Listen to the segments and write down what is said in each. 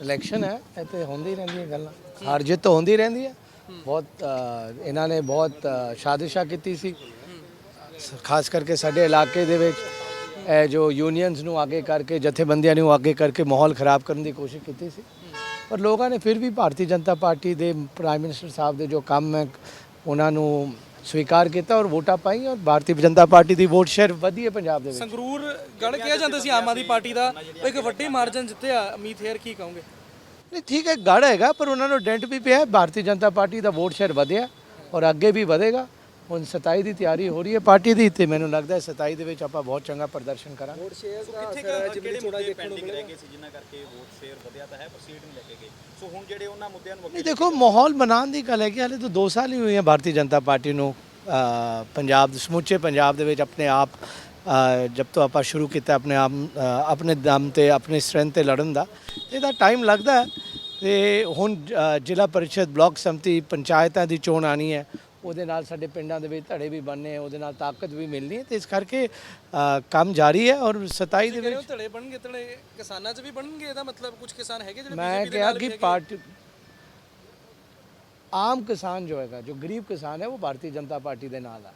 Election ਹੈ ਇੱਥੇ ਤੇ ਹੁੰਦੀ ਰਹਿੰਦੀਆਂ ਗੱਲਾਂ। ਹਾਰ ਜਿੱਤ ਤਾਂ ਹੁੰਦੀ ਰਹਿੰਦੀ ਹੈ। ਬਹੁਤ ਅ, ਇਹਨਾਂ ਨੇ ਬਹੁਤ ਅ, ਸਾਜ਼ਿਸ਼ਾਂ ਕੀਤੀ ਸੀ। ਸ- ਖਾਸ ਕਰਕੇ ਸਾਡੇ ਇਲਾਕੇ ਦੇ ਵਿੱਚ ਇਹ ਜੋ ਯੂਨੀਅਨਸ ਨੂੰ ਅੱਗੇ ਕਰਕੇ ਜਥੇਬੰਦੀਆਂ ਨੂੰ ਅੱਗੇ ਕਰਕੇ ਮਾਹੌਲ ਖਰਾਬ ਕਰਨ ਦੀ ਕੋਸ਼ਿਸ਼ ਕੀਤੀ ਸੀ। ਪਰ ਲੋਕਾਂ ਨੇ ਫਿਰ ਵੀ ਭਾਰਤੀ ਜਨਤਾ ਪਾਰਟੀ ਦੇ ਪ੍ਰਾਈਮ ਮਿਨਿਸਟਰ ਸਾਹਿਬ ਦੇ ਜੋ ਕੰਮ ਹੈ ਉਹਨਾਂ ਨੂੰ ਸਵੀਕਾਰ ਕੀਤਾ ਔਰ ਵੋਟਾਂ ਪਾਈ ਔਰ ਭਾਰਤੀ ਜਨਤਾ ਪਾਰਟੀ ਦੀ ਵੋਟ ਸ਼ੇਅਰ ਵਧੀ ਹੈ ਪੰਜਾਬ ਦੇ ਵਿੱਚ। ਸੰਗਰੂਰ ਗੜ ਕਿਹਾ ਜਾਂਦਾ ਸੀ ਆਮ ਆਦਮੀ ਪਾਰਟੀ ਦਾ। ਇੱਕ ਵੱਡੇ ਮਾਰਜਨ ਜਿੱਤਿਆ ਅਮੀਤ ਹੇਰ ਕੀ ਕਹੋਗੇ? ਨਹੀਂ ਠੀਕ ਹੈ ਗੜ ਹੈਗਾ ਪਰ ਉਹਨਾਂ ਨੂੰ ਡੈਂਟ ਵੀ ਪਿਆ। ਭਾਰਤੀ ਜਨਤਾ ਪਾਰਟੀ ਦਾ ਵੋਟ ਸ਼ੇਅਰ ਵਧਿਆ ਔਰ ਅੱਗੇ ਵੀ ਵਧੇਗਾ। ਹੁਣ 27 ਦੀ ਤਿਆਰੀ ਹੋ ਰਹੀ ਹੈ ਪਾਰਟੀ ਦੀ ਤੇ ਮੈਨੂੰ ਲੱਗਦਾ ਹੈ 27 ਦੇ ਵਿੱਚ ਆਪਾਂ ਬਹੁਤ ਚੰਗਾ ਪ੍ਰਦਰਸ਼ਨ ਕਰਾਂਗੇ। ਕਿੱਥੇ ਕ- ਕਿਹੜੇ ਮੁੱਦੇ ਪੈਂਡਿੰਗ ਰਹਿ ਗਏ ਸੀ ਜਿਨ੍ਹਾਂ ਕਰਕੇ ਵੋਟ ਸ਼ੇਅਰ ਵਧਿਆ ਤਾਂ ਹੈ ਪਰ ਸੀਟ ਨਹੀਂ ਲੈ ਕੇ ਗਏ। ਸੋ ਹੁਣ ਜਿਹੜੇ ਉਹਨਾਂ ਮੁੱਦਿਆਂ ਨੂੰ ਨਹੀਂ ਦੇਖੋ ਮਾਹੌਲ ਬਣਾਉਣ ਦੀ ਗੱਲ ਹੈ ਕਿ ਹਲੇ ਤਾਂ 2 ਸਾਲ ਹੀ ਹੋਏ ਹੈ ਭਾਰਤੀ ਜਨਤਾ ਪਾਰਟੀ ਨੂੰ ਪੰਜਾਬ ਦੇ ਸਮੁੱਚੇ ਪੰਜਾਬ ਦੇ ਵਿੱਚ ਆਪਣੇ ਆਪ ਜਦ ਤੋਂ ਆਪਾਂ ਸ਼ੁਰੂ ਕੀਤਾ ਆਪਣੇ ਆਪ ਆਪਣੇ ਦਮ ਤੇ ਆਪਣੇ ਸਟਰੈਂਥ ਤੇ ਲੜਨ ਦਾ ਇਹਦਾ ਟਾਈਮ ਲੱਗਦਾ ਤੇ ਹੁਣ ਜ਼ਿਲ੍ਹਾ ਪਰਿਸ਼ਦ ਬਲਾਕ ਸੰਮਤੀ ਪੰਚਾਇਤਾਂ ਦੀ ਚੋਣ ਆਣੀ ਹੈ ਉਹਦੇ ਨਾਲ ਸਾਡੇ ਪਿੰਡਾਂ ਦੇ ਵਿੱਚ ਧੜੇ ਵੀ ਬਣਨੇ ਉਹਦੇ ਨਾਲ ਤਾਕਤ ਵੀ ਮਿਲਣੀ ਹੈ ਤੇ ਇਸ ਕਰਕੇ ਅ, ਕੰਮ ਜਾਰੀ ਹੈ ਔਰ 27 ਦੇ ਵਿੱਚ ਧੜੇ ਬਣਨਗੇ ਧੜੇ ਕਿਸਾਨਾਂ 'ਚ ਵੀ ਬਣਨਗੇ? ਇਹਦਾ ਮਤਲਬ ਕੁਝ ਕਿਸਾਨ ਹੈਗੇ ਜਿਹੜੇ ਮੈਂ BJP ਦੇ ਕਿਹਾ ਨਾਲ ਵੀ ਕਿ ਹੈਗੇ? ਪਾर्टी ਆਮ ਕਿਸਾਨ ਜੋ ਹੈਗਾ ਜੋ ਗਰੀਬ ਕਿਸਾਨ ਹੈ ਉਹ ਭਾਰਤੀ ਜਨਤਾ ਪਾਰਟੀ ਦੇ ਨਾਲ ਹੈ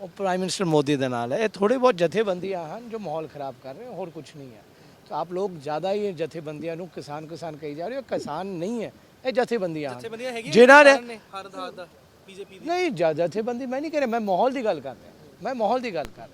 ਉਹ ਪ੍ਰਾਈਮ ਮਿਨਿਸਟਰ ਮੋਦੀ ਦੇ ਨਾਲ ਹੈ। ਇਹ ਥੋੜੇ ਬਹੁਤ ਜਥੇਬੰਦੀਆਂ ਹਨ ਜੋ ਮਾਹੌਲ ਖਰਾਬ ਕਰ ਰਹੇ ਹਨ ਹੋਰ ਕੁਝ ਨਹੀਂ ਹੈ। ਤਾਂ ਆਪ ਲੋਕ ਜ਼ਿਆਦਾ ਹੀ ਇਹ ਜਥੇਬੰਦੀਆਂ ਨੂੰ ਕਿਸਾਨ ਕਿਸਾਨ ਕਹੀ ਜਾ ਰਹੇ ਹੋ ਕਿਸਾਨ ਨਹੀਂ ਹੈ। ਇਹ ਜਥੇਬੰਦੀਆਂ ਹਨ। ਜਥੇਬੰਦੀਆਂ ਹੈਗੀਆਂ ਜਿਨ੍ਹਾਂ ਨੇ ਕਿਸਾਨ ਹਰ ਦਾ ਦਾ। ਬੀਜੇਪੀ ਦੀ? ਨਹੀਂ ਜ- ਜਥੇਬੰਦੀ ਮੈਂ ਨਹੀਂ ਕਹਿ ਰਿਹਾ ਮੈਂ ਮਾਹੌਲ ਦੀ ਗੱਲ ਕਰ ਰਿਹਾ। ਮੈਂ ਮਾਹੌਲ ਦੀ ਗੱਲ ਕਰ ਰਿਹਾ।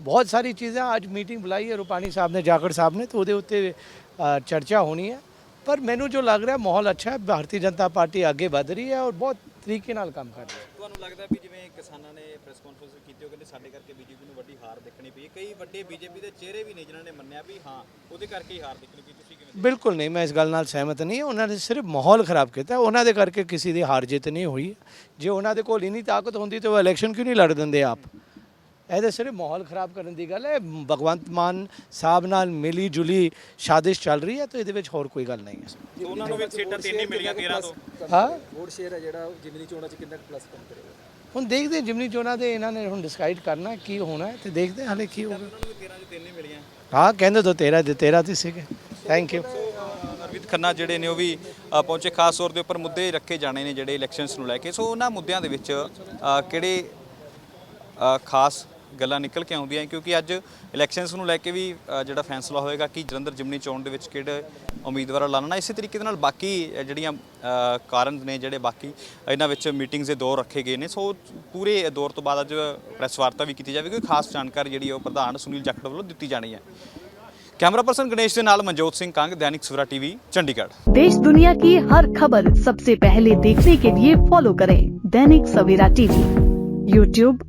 ਬਹੁਤ ਸਾਰੀ ਚੀਜ਼ਾਂ ਅੱਜ ਮੀਟਿੰਗ ਬੁਲਾਈ ਹੈ ਰੂਪਾਣੀ ਸਾਹਿਬ ਨੇ ਜਾਖੜ ਸਾਹਿਬ ਨੇ ਤੇ ਉਹਦੇ ਉੱਤੇ ਅ, ਚਰਚਾ ਹੋਣੀ ਹੈ। ਪਰ ਮੈਨੂੰ ਜੋ ਲੱਗ ਰਿਹਾ ਮਾਹੌਲ ਅੱਛਾ ਹੈ ਭਾਰਤੀ ਜਨਤਾ ਪਾਰਟੀ ਅੱਗੇ ਵਧ ਰਹੀ ਹੈ ਔਰ ਬਹੁਤ ਤਰੀਕੇ ਨਾਲ ਕੰਮ ਕਰ ਰਹੀ ਹੈ। ਤੁਹਾਨੂੰ ਲੱਗਦਾ ਵੀ ਜਿਵੇਂ ਕਿਸਾਨਾਂ ਨੇ ਪ੍ਰੈਸ ਕਾਨਫਰੰਸ ਕੀਤੀ ਉਹ ਕਹਿੰਦੇ ਸਾਡੇ ਕਰਕੇ ਬੀਜੇਪੀ ਨੂੰ ਵੱਡੀ ਹਾਰ ਦੇਖਣੀ ਪਈ। ਕਈ ਵੱਡੇ ਬੀਜੇਪੀ ਦੇ ਚਿਹਰੇ ਵੀ ਨੇ ਜਿਨ੍ਹਾਂ ਨੇ ਮੰਨਿਆ ਵੀ ਹਾਂ ਉਹਦੇ ਕਰਕੇ ਹੀ ਹਾਰ ਦੇਖਣੀ ਪਈ। ਤੁਸੀਂ ਕਿਵੇਂ ਬਿਲਕੁਲ ਨਹੀਂ ਮੈਂ ਇਸ ਗੱਲ ਨਾਲ ਸਹਿਮਤ ਨਹੀਂ। ਉਹਨਾਂ ਨੇ ਸਿਰਫ ਮਾਹੌਲ ਖਰਾਬ ਕੀਤਾ ਉਹਨਾਂ ਦੇ ਕਰਕੇ ਕਿਸੇ ਦੀ ਹਾਰ ਜਿੱਤ ਨਹੀਂ ਹੋਈ। ਜੇ ਉਹਨਾਂ ਦੇ ਕੋਲ ਇੰਨੀ ਤਾਕਤ ਹੁੰਦੀ ਤਾਂ ਉਹ ਇਲੈਕਸ਼ਨ ਕਿਉਂ ਨਹੀਂ ਲੜ ਦਿੰਦੇ ਆਪ? ਇਹ ਤਾਂ ਸਿਰਫ ਮਾਹੌਲ ਖਰਾਬ ਕਰਨ ਦੀ ਗੱਲ ਹੈ। ਭਗਵੰਤ ਮਾਨ ਸਾਹਿਬ ਨਾਲ ਮਿਲੀ ਜੁਲੀ ਸਾਜ਼ਿਸ਼ ਚੱਲ ਰਹੀ ਹੈ ਤਾਂ ਇਹਦੇ ਵਿੱਚ ਹੋਰ ਕੋਈ ਗੱਲ ਨਹੀਂ ਹੈ। ਉਹਨਾਂ ਨੂੰ ਵੀ ਸੀਟਾਂ ਤਿੰਨ ਹੀ ਮਿਲੀਆਂ 13 ਤੋਂ। ਹਾਂ? ਵੋਟ ਸ਼ੇਅਰ ਹੈ ਜਿਹੜਾ ਉਹ ਜਿਮਨੀ ਚੋਣਾਂ 'ਚ ਕਿੰਨਾ ਪਲੱਸ ਕੰਮ ਕਰੇਗਾ ਹੁਣ ਦੇਖਦੇ ਹਾਂ ਜਿਮਨੀ ਚੋਣਾਂ ਦੇ ਇਹਨਾਂ ਨੇ ਹੁਣ ਡਿਸਾਈਡ ਕਰਨਾ ਕੀ ਹੋਣਾ ਹੈ ਤੇ ਦੇਖਦੇ ਹਾਂ ਹਲੇ ਕੀ ਹੋਗਾ ਉਹਨਾਂ ਨੂੰ ਵੀ 13 ਚ ਤਿੰਨ ਹੀ ਮਿਲੀਆਂ। ਹਾਂ ਕਹਿੰਦੇ ਤਾਂ 13 ਦੇ 13 ਤੇ ਸੀਗੇ। ਥੈਂਕ ਯੂ ਅਰਵਿੰਦ ਖੰਨਾ ਜਿਹੜੇ ਨੇ ਉਹ ਵੀ ਪਹੁੰਚੇ ਖਾਸ ਤੌਰ ਦੇ ਉੱਪਰ ਮੁੱਦੇ ਰੱਖੇ ਜਾਣੇ ਨੇ ਜਿਹੜੇ ਇਲੈਕਸ਼ਨਸ ਨੂੰ ਲੈ ਕੇ। ਸੋ ਉਹਨਾਂ ਮੁੱਦਿਆਂ ਦੇ ਵਿੱਚ ਕਿਹੜੇ ਖਾਸ ਗੱਲਾਂ ਨਿਕਲ ਕੇ ਆਉਂਦੀਆਂ ਕਿਉਂਕਿ ਅੱਜ ਇਲੈਕਸ਼ਨਸ ਨੂੰ ਲੈ ਕੇ ਵੀ ਅ, ਜਿਹੜਾ ਫੈਸਲਾ ਹੋਏਗਾ ਕਿ ਜਲੰਧਰ ਜਿਮਨੀ ਚੋਣ ਦੇ ਵਿੱਚ ਕਿਹੜੇ ਉਮੀਦਵਾਰ ਲਾਣਾ ਇਸੇ ਤਰੀਕੇ ਦੇ ਨਾਲ ਬਾਕੀ ਅ, ਜਿਹੜੀਆਂ ਅ, ਕਾਰਨ ਨੇ ਜਿਹੜੇ ਬਾਕੀ ਇਹਨਾਂ ਵਿੱਚ ਮੀਟਿੰਗਸ ਦੇ ਦੌਰ ਰੱਖੇ ਗਏ ਨੇ ਸੋ ਪੂਰੇ ਦੌਰ ਤੋਂ ਬਾਅਦ ਅੱਜ ਪ੍ਰੈਸ ਵਾਰਤਾ ਵੀ ਕੀਤੀ ਜਾਵੇਗੀ ਕੋਈ ਖਾਸ ਜਾਣਕਾਰੀ ਜਿਹੜੀ ਹੈ ਉਹ ਪ੍ਰਧਾਨ ਸੁਨੀਲ ਜਾਖੜ ਵੱਲੋਂ ਦਿੱਤੀ ਜਾਣੀ ਹੈ ਕੈਮਰਾ ਪਰਸਨ ਗਣੇਸ਼ ਦੇ ਨਾਲ ਮਨਜੋਤ ਸਿੰਘ ਕੰਗ ਦੈਨਿਕ ਸਵੇਰਾ ਟੀਵੀ ਚੰਡੀਗੜ੍ਹ देश दुनिया की हर खबर सबसे पहले देखने के लिए फॉलो करें दैनिक सवेरा टीवी यूट्यूब